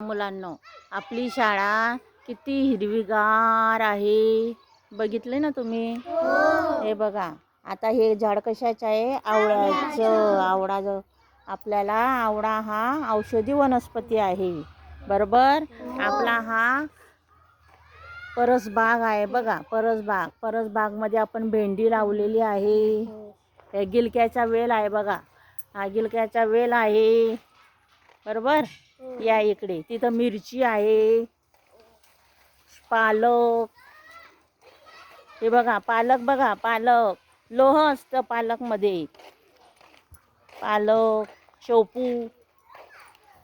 मुलांनो आपली शाळा किती हिरवीगार आहे. बघितले ना तुम्ही? हे. बघा आता हे झाड कशाचं आहे? आवळ्याचं. आवळा जो आपल्याला आवळा हा औषधी वनस्पती आहे. बरोबर? आपला हा परसबाग आहे बघा परसबाग. परसबागमध्ये आपण भेंडी लावलेली आहे. हे गिलक्याचा वेल आहे बघा. हा गिलक्याचा वेल आहे. बरोबर? या इकडे. तिथं मिरची आहे पालक. हे बघा पालक बघा पालक. लोह असतं पालकमध्ये. पालक शेपू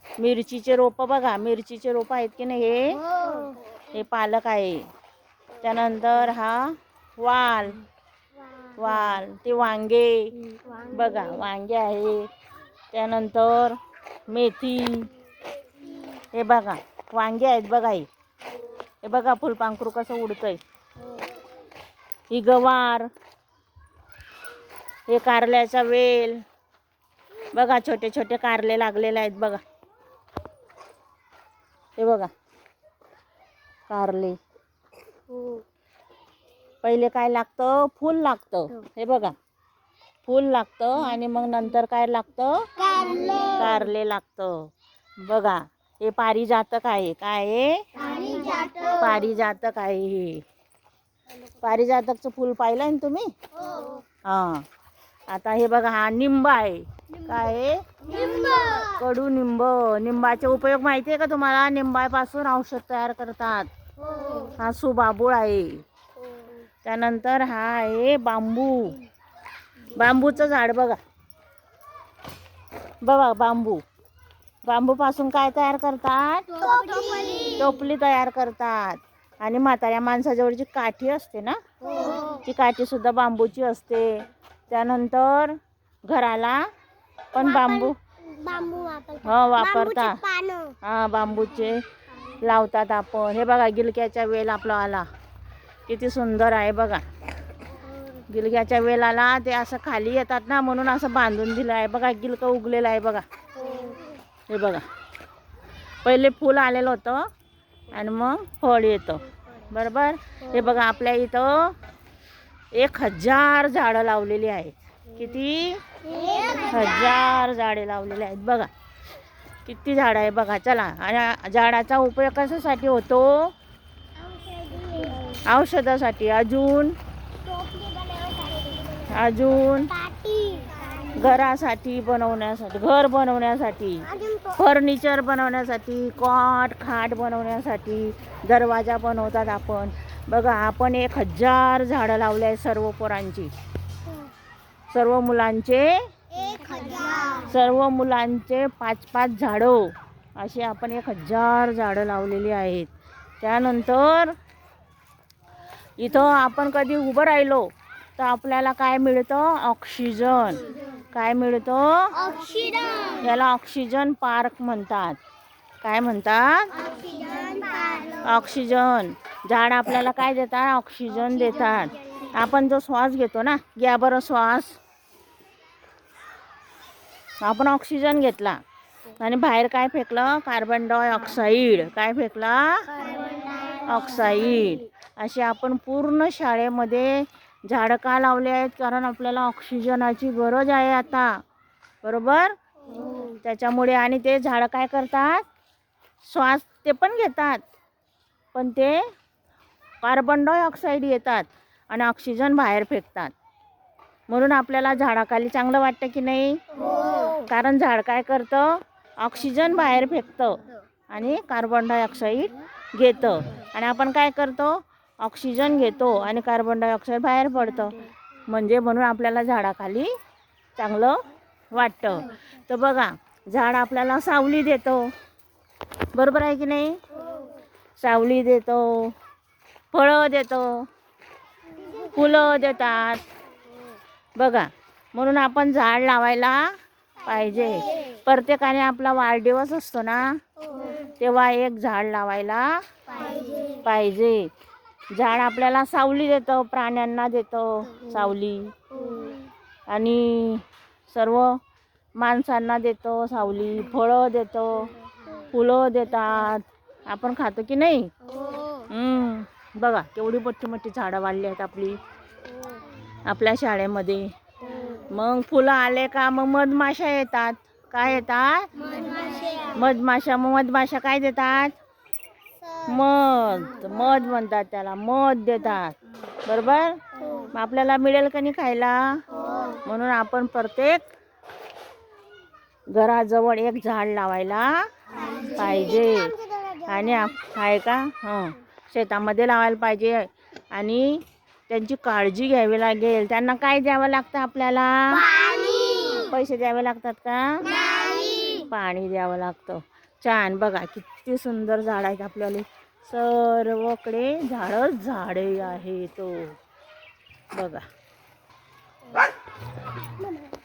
मिरचीचे रोपं बघा मिरचीचे रोपं आहेत की नाही हे. हे पालक आहे. त्यानंतर हा वाल. वाल. ते वांगे. बघा वांगे आहे. त्यानंतर मेथी. हे बघा वांगे आहेत बघा हे. हे बघा फुलपांखरू कसं उडतंय. ही गवार. हे कारल्याचा वेल. बघा छोटे छोटे कारले लागलेले आहेत बघा. हे बघा कारले. पहिले काय लागतं? फूल लागतं. हे. बघा फूल लागतं आणि मग नंतर काय लागतं? कारले. लागतं. बघा हे पारिजातक आहे. काय आहे? पारिजातक. आहे हे. पारिजातकचं फूल पाहिलं ना तुम्ही? हां. आता हे बघा हा निंब आहे. काय आहे? कडू निंब. निंबाचे उपयोग माहिती आहे का तुम्हाला? निंबापासून औषध तयार करतात. हा. सुबाबूळ आहे. त्यानंतर हा आहे बांबू. बांबूचं झाड बघा. बघा बांबू. बांबूपासून काय तयार करतात? टोपली. तयार करतात. आणि म्हाताऱ्या माणसाजवळची काठी असते ना ती काठी सुद्धा बांबूची असते. त्यानंतर घराला पण बांबू बांबू हो वापरता हा बांबूचे लावतात आपण. हे बघा गिलक्याचा वेल आपला आला. किती सुंदर आहे बघा. गिलग्याच्या वेलाला ते असं खाली येतात ना म्हणून असं बांधून दिलं आहे. बघा गिलकं उगलेलं आहे बघा. हे बघा. पहिले फूल आलेलं होतं आणि मग फळ येतं. बरोबर? हे बघा आपल्या इथं एक हजार झाडं लावलेली आहेत. किती? हजार झाडे लावलेली आहेत. बघा किती झाडं आहे बघा. चला आणि झाडाचा उपयोग कशासाठी होतो? औषधासाठी. अजून? अजून घरासाठी बनवण्यासाठी घर बनवण्यासाठी फर्निचर बनवण्यासाठी कॉट खाट बनवण्यासाठी दरवाजा बनवतात आपण. बघा आपण एक हजार झाडं लावले आहेत सर्व पोरांची. सर्व मुलांचे? सर्व मुलांचे पाच पाच झाडं. अशी आपण एक हजार झाडं लावलेली आहेत. त्यानंतर इथं आपण कधी उभं राहिलो तर आपल्याला काय मिळतं? ऑक्सिजन. काय मिळतं? ऑक्सिजन. याला ऑक्सिजन पार्क म्हणतात. काय म्हणतात? ऑक्सिजन झाड आपल्याला काय देतात? ऑक्सिजन देतात. आपण जो श्वास घेतो ना घ्या बरं श्वास. आपण ऑक्सिजन घेतला. आणि बाहेर काय फेकलं? कार्बन डायऑक्साईड काय फेकला? ऑक्साईड असे आपण पूर्ण शाळेमध्ये झाडं का लावले आहेत? कारण आपल्याला ऑक्सिजनाची गरज आहे आता. बरोबर? त्याच्यामुळे आणि ते झाडं काय करतात? श्वास ते पण घेतात. पण ते कार्बन डायऑक्साईड येतात आणि ऑक्सिजन बाहेर फेकतात. म्हणून आपल्याला झाडाखाली चांगलं वाटतं की नाही? कारण झाड काय करतं? ऑक्सिजन बाहेर फेकतं आणि कार्बन डायऑक्साईड घेतं. आणि आपण काय करतो? ऑक्सिजन घेतो आणि कार्बन डायऑक्साईड बाहेर पडतं. म्हणजे म्हणून आपल्याला झाडाखाली चांगलं वाटतं. तर बघा झाड आपल्याला सावली देतो. बरोबर आहे की नाही? सावली देतो फळं देतो फुलं देतात. बघा म्हणून आपण झाड लावायला पाहिजे. प्रत्येकाने आपला वाढदिवस असतो ना? तेव्हा एक झाड लावायला पाहिजे. झाड आपल्याला सावली देतं प्राण्यांना देतं सावली. आणि सर्व माणसांना देतो सावली. फळं देतो फुलं देतात. आपण खातो की नाही? हम्म, बघा केवढी मोठी मोठी झाडं वाढली आहेत आपली. आपल्या शाळेमध्ये. मग फुलं आले का? मग मधमाशा येतात. काय येतात? मधमाशा. मग मधमाशा काय देतात? मध मध म्हणतात त्याला मध देतात. बरोबर? मग आपल्याला मिळेल का नाही खायला? म्हणून आपण प्रत्येक घराजवळ एक झाड लावायला पाहिजे. आणि आप- आहे का? हं. शेतामध्ये लावायला पाहिजे. आणि त्यांची काळजी घ्यावी लागेल. त्यांना काय द्यावं लागतं आपल्याला? पैसे द्यावे लागतात का? पाणी द्यावं लागतं. छान. बघा किती सुंदर झाड आहेत आपल्याला. सर्वकडे झाडच झाडे आहे तो हो. बघा.